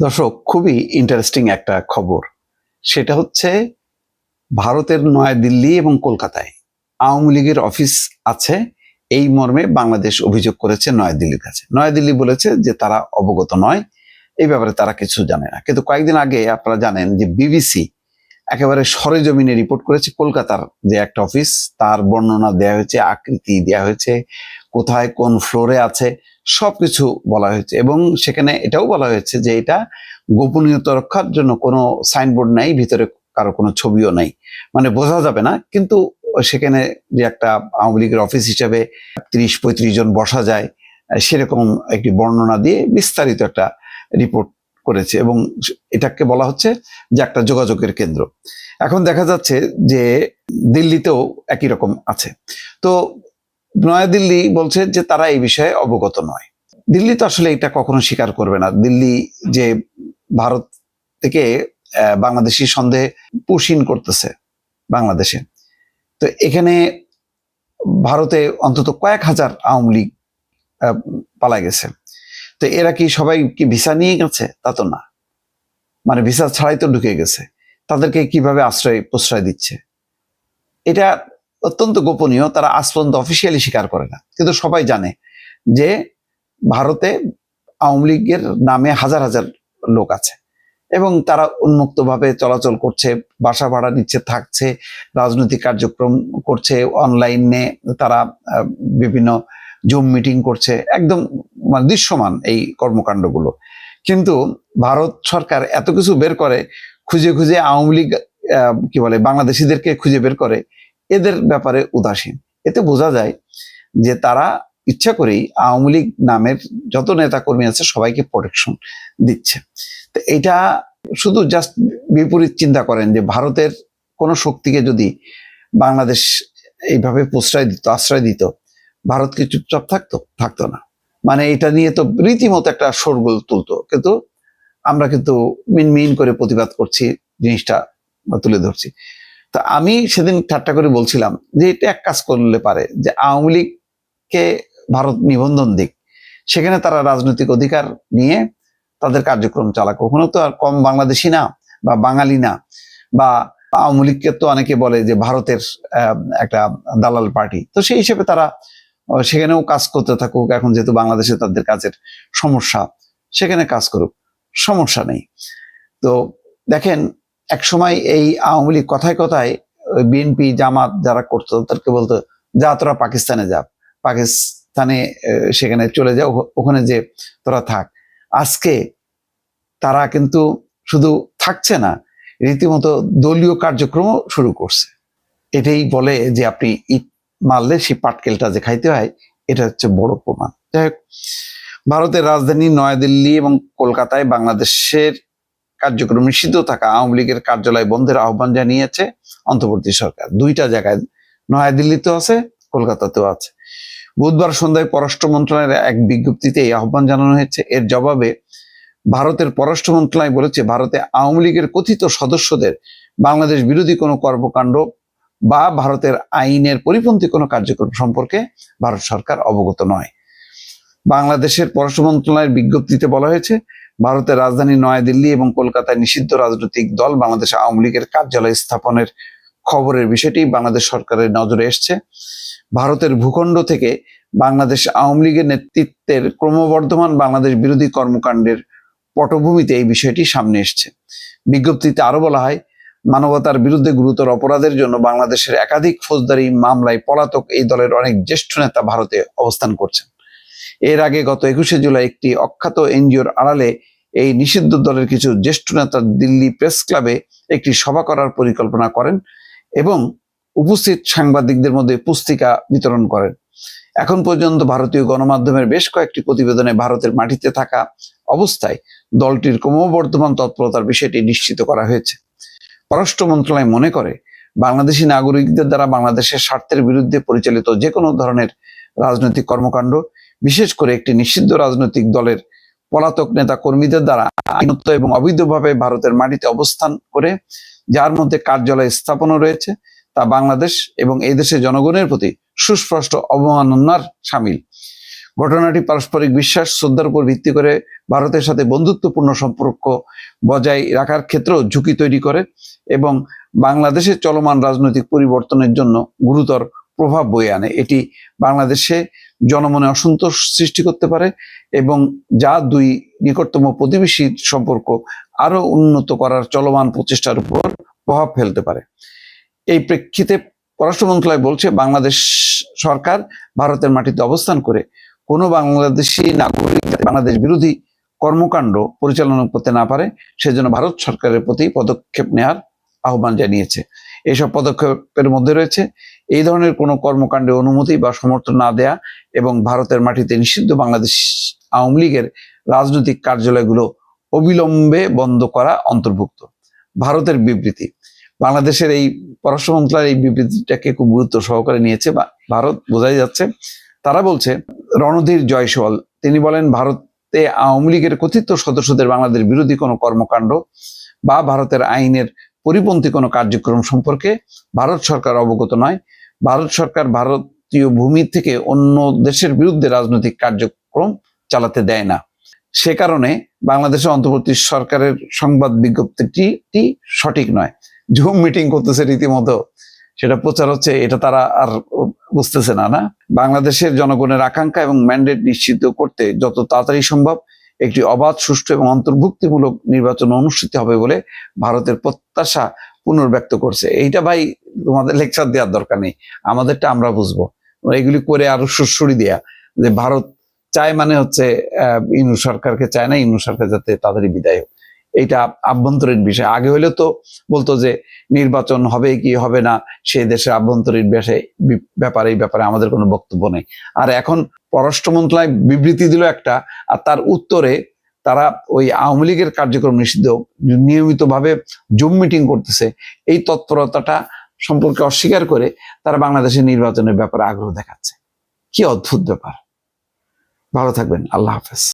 দর্শক, খুবই ইন্টারেস্টিং একটা খবর। সেটা হচ্ছে ভারতের নয়াদিল্লি এবং কলকাতায় আওয়ামী লীগের অফিস আছে। এই মর্মে বাংলাদেশ অভিযোগ করেছে নয়াদিল্লির কাছে। নয়াদিল্লি বলেছে যে তারা অবগত নয়, এই ব্যাপারে তারা কিছু জানে না। কিন্তু কয়েকদিন আগে আপনারা জানেন যে বিবিসি একেবারে সরেজমিনে রিপোর্ট করেছে কলকাতার যে একটা অফিস তার বর্ণনা দেওয়া হয়েছে, আকৃতি দেওয়া হয়েছে, কোথায় কোন ফ্লোরে আছে, সবকিছু বলা হয়েছে। এবং সেখানে এটাও বলা হয়েছে যে এটা গোপনীয়তা রক্ষার জন্য কোনো সাইনবোর্ড নাই, ভিতরে কারও কোনো ছবিও নাই। মানে বোঝা যাবে না, কিন্তু সেখানে যে একটা আওয়ামী লীগের অফিস হিসাবে তিরিশ পঁয়ত্রিশ জন বসা যায়, সেরকম একটি বর্ণনা দিয়ে বিস্তারিত একটা রিপোর্ট করেছে এবং এটাকে বলা হচ্ছে যে একটা যোগাযোগের কেন্দ্র। এখন দেখা যাচ্ছে যে দিল্লিতেও একই রকম আছে। তো নয়াদিল্লি বলছে যে তারা এই বিষয়ে অবগত নয়। দিল্লি তো আসলে এটা কখনো স্বীকার করবে না। দিল্লি যে ভারত থেকে বাংলাদেশি সন্দেহে পুশিন করতেছে বাংলাদেশে। তো এখানে ভারতে অন্তত কয়েক হাজার আওয়ামী লীগ পালা গেছে। তো এরা কি সবাই কি ভিসা নিয়ে গেছে? তা তো না। মানে ভিসা ছাড়াই তো ঢুকে গেছে। তাদেরকে কীভাবে আশ্রয়, প্রশ্রয় দিচ্ছে? এটা অত্যন্ত গোপনীয়। তারা আজ পর্যন্ত অফিসিয়ালি স্বীকার করে না। কিন্তু সবাই জানে যে ভারতে আওয়ামী লীগের নামে হাজার হাজার লোক আছে। এবং তারা উন্মুক্তভাবে চলাচল করছে, বাসা ভাড়া নিচ্ছে, থাকছে, রাজনৈতিক কার্যক্রম করছে অনলাইনে তারা বিভিন্ন জুম মিটিং করছে। একদম মানে দৃশ্যমান এই কর্মকাণ্ডগুলো। কিন্তু ভারত সরকার এত কিছু বের করে, খুঁজে খুঁজে আওয়ামী লীগ কি বলে, বাংলাদেশিদেরকে খুঁজে বের করে, এদের ব্যাপারে উদাসীন। এতে বোঝা যায় যে তারা ইচ্ছা করেই আওয়ামী লীগ নামের যত নেতা কর্মী আছে সবাইকে প্রোটেকশন দিচ্ছে। তো এটা শুধু জাস্ট বিপরীত চিন্তা করেন যে ভারতের কোনো শক্তিকে যদি বাংলাদেশ এইভাবে প্রশ্রয় দিত, আশ্রয় দিত, ভারত কি চুপচাপ থাকতো? থাকতো না। মানে এটা নিয়ে তো রীতিমতো একটা শোরগোল তুলতো। কিন্তু আমরা কিন্তু মিন মিন করে প্রতিবাদ করছি, জিনিসটা তুলে ধরছি। তা আমি সেদিন ঠাট্টা করে বলছিলাম যে এটা এক কাজ করলে পারে যে আওয়ামী লীগকে ভারত নিবন্ধন দিক। সেখানে তারা রাজনৈতিক অধিকার নিয়ে তাদের কার্যক্রম চালাক কখনো তো আর কম বাংলাদেশি না বা বাঙালি না। বা আওয়ামী লীগকে তো অনেকে বলে যে ভারতের একটা দালাল পার্টি। তো সেই হিসেবে তারা সেখানেও কাজ করতে থাকুক, এখন যেহেতু বাংলাদেশে তাদের কাজের সমস্যা, সেখানে কাজ করুক, সমস্যা নেই। তো দেখেন এক সময় এই আওয়ামী লীগ কথায় কথায় বিএনপি, জামাত যারা করতো, তাদেরকে বলতো, যা তোরা পাকিস্তানে যা, পাকিস্তানে সেখানে চলে যাও ওখানে যে তোরা থাক। আজকে তারা কিন্তু শুধু থাকছে না, রীতিমতো দলীয় কার্যক্রমও শুরু করছে। এটাই বলে যে আপনি মারলে সেই পাটকেলটা যে খাইতে হয়, এটা হচ্ছে বড় প্রমাণ। যাই হোক, ভারতের রাজধানী নয়াদিল্লি এবং কলকাতায় বাংলাদেশের কার্যক্রম নিষিদ্ধ থাকা আওয়ামী লীগের কার্যালয় বন্ধের আহ্বান জানিয়েছে অন্তর্বর্তী সরকার। দুইটা জায়গায়, নয়াদিল্লিতেও আছে, কলকাতাতেও আছে। বুধবার সন্ধ্যায় পররাষ্ট্র মন্ত্রণালয়ের এক বিজ্ঞপ্তিতে এই আহ্বান জানানো হয়েছে। এর জবাবে ভারতের পররাষ্ট্র মন্ত্রণালয় বলেছে, ভারতে আওয়ামী লীগের কথিত সদস্যদের বাংলাদেশ বিরোধী কোনো কর্মকাণ্ড বা ভারতের আইনের পরিপন্থী কোনো কার্যক্রম সম্পর্কে ভারত সরকার অবগত নয়। বাংলাদেশের পররাষ্ট্র মন্ত্রণালয়ের বিজ্ঞপ্তিতে বলা হয়েছে, ভারতের রাজধানী নয়াদিল্লি এবং কলকাতায় নিষিদ্ধ রাজনৈতিক দল বাংলাদেশ আওয়ামী লীগের কার্যালয় স্থাপনের খবরের বিষয়টি বাংলাদেশ সরকারের নজরে এসছে। ভারতের ভূখণ্ড থেকে বাংলাদেশ আওয়ামী লীগের নেতৃত্বের ক্রমবর্ধমান বাংলাদেশ বিরোধী কর্মকাণ্ডের পটভূমিতে এই বিষয়টি সামনে এসছে। বিজ্ঞপ্তিতে আরও বলা হয় মানবতার বিরুদ্ধে গুরুতর অপরাধের জন্য বাংলাদেশের একাধিক ফৌজদারি মামলায় পলাতক এই দলের অনেক জ্যেষ্ঠ নেতা ভারতে অবস্থান করছেন। এর আগে গত একুশে জুলাই একটি অখ্যাত এনজিওর আড়ালে এই নিষিদ্ধ দলের কিছু জ্যেষ্ঠ নেতা দিল্লি প্রেস ক্লাবে একটি সভা করার পরিকল্পনা করেন এবং উপস্থিত সাংবাদিকদের মধ্যে পুস্তিকা বিতরণ করেন। এখন পর্যন্ত ভারতীয় গণমাধ্যমের বেশ কয়েকটি প্রতিবেদনে ভারতের মাটিতে থাকা অবস্থায় দলটির ক্রমবর্ধমান তৎপরতার বিষয়টি নিশ্চিত করা হয়েছে। পররাষ্ট্র মন্ত্রণালয় মনে করে, বাংলাদেশি নাগরিকদের দ্বারা বাংলাদেশের স্বার্থের বিরুদ্ধে পরিচালিত যে কোনো ধরনের রাজনৈতিক কর্মকাণ্ড, বিশেষ করে একটি নিষিদ্ধ রাজনৈতিক দলের পলাতক নেতা কর্মীদের দ্বারা আইনত এবং অবৈধভাবে ভারতের মাটিতে অবস্থান করে, যার মধ্যে কার্যালয় স্থাপনও রয়েছে, তা বাংলাদেশ এবং এই দেশের জনগণের প্রতি সুস্পষ্ট অবমাননার সামিল। ঘটনাটি পারস্পরিক বিশ্বাস, শ্রদ্ধার উপর ভিত্তি করে ভারতের সাথে বন্ধুত্বপূর্ণ সম্পর্ক বজায় রাখার ক্ষেত্রেও ঝুঁকি তৈরি করে এবং বাংলাদেশের চলমান রাজনৈতিক পরিবর্তনের জন্য গুরুতর প্রভাব বয়ে আনে। এটি বাংলাদেশে জনমনে অসন্তোষ সৃষ্টি করতে পারে এবং যা দুই নিকটতম প্রতিবেশীর সম্পর্ক আরও উন্নত করার চলমান প্রচেষ্টার উপর প্রভাব ফেলতে পারে। এই প্রেক্ষিতে পররাষ্ট্র মন্ত্রণালয় বলছে, বাংলাদেশ সরকার ভারতের মাটিতে অবস্থান করে কোনো বাংলাদেশি নাগরিক বাংলাদেশ বিরোধী কর্মকাণ্ড পরিচালনা করতে না পারে, সেজন্য ভারত সরকারের প্রতি পদক্ষেপ নেওয়ার আহ্বান জানিয়েছে। এইসব পদক্ষেপের মধ্যে রয়েছে, এই ধরনের কোনো কর্মকাণ্ডে অনুমতি বা সমর্থন না দেয়া এবং ভারতের মাটিতে নিষিদ্ধ বাংলাদেশ আওয়ামী লীগের রাজনৈতিক কার্যালয়গুলো অবিলম্বে বন্ধ করা অন্তর্ভুক্ত। ভারতের বিবৃতি, বাংলাদেশের এই পররাষ্ট্র মন্ত্রণালয়ের এই বিবৃতিটাকে খুব গুরুত্ব সহকারে নিয়েছে বা ভারত বোঝাই যাচ্ছে তারা বলছে, রণধীর জয়সওয়াল, তিনি বলেন, ভারতে আওয়ামী লীগের কথিত সদস্যদের বাংলাদেশ বিরোধী কোনো কর্মকাণ্ড বা ভারতের আইনের পরিপন্থী কোনো কার্যক্রম সম্পর্কে ভারত সরকার অবগত নয়। ভারত সরকার ভারতীয় ভূমি থেকে অন্য দেশের বিরুদ্ধে রাজনৈতিক কার্যক্রম চালাতে দেয় না। সে কারণে বাংলাদেশের অন্তর্বর্তী সরকারের সংবাদ বিজ্ঞপ্তিটি সঠিক নয়। জুম মিটিং করতেছে রীতিমতো। সেটা প্রচার হচ্ছে এটা তারা আর বুঝতেছে না না? বাংলাদেশের জনগণের আকাঙ্ক্ষা এবং ম্যান্ডেট নিশ্চিত করতে যত তাড়াতাড়ি সম্ভব একটি অবাধ সুষ্ঠু এবং অন্তর্ভুক্তিমূলক নির্বাচন অনুষ্ঠিত হবে বলে ভারতের প্রত্যাশা পুনর্ব্যক্ত করছে। এইটা ভাই তোমাদের লেকচার দেওয়ার দরকার নেই আমাদেরটা আমরা বুঝব। এগুলি করে আরও সুরসুরি দেয়া যে ভারত চায় মানে হচ্ছে আহ, ইনু সরকারকে চায় না ইনু সরকার যাতে তাড়াতাড়ি বিদায় হোক। এইটা আভ্যন্তরীণ বিষয়। আগে হলে তো বলতো যে নির্বাচন হবে কি হবে না, সেই দেশের আভ্যন্তরীণ বিষয়ে ব্যাপারে, এই ব্যাপারে আমাদের কোনো বক্তব্য নেই। আর এখন পররাষ্ট্র মন্ত্রণালয় বিবৃতি দিল একটা, আর তার উত্তরে তারা ওই আওয়ামী লীগের কার্যক্রম নিষিদ্ধ, নিয়মিতভাবে জুম মিটিং করতেছে। এই তৎপরতাটা সম্পর্কে অস্বীকার করে তারা বাংলাদেশের নির্বাচনের ব্যাপারে আগ্রহ দেখাচ্ছে। কি অদ্ভুত ব্যাপার। ভালো থাকবেন। আল্লাহ হাফেজ।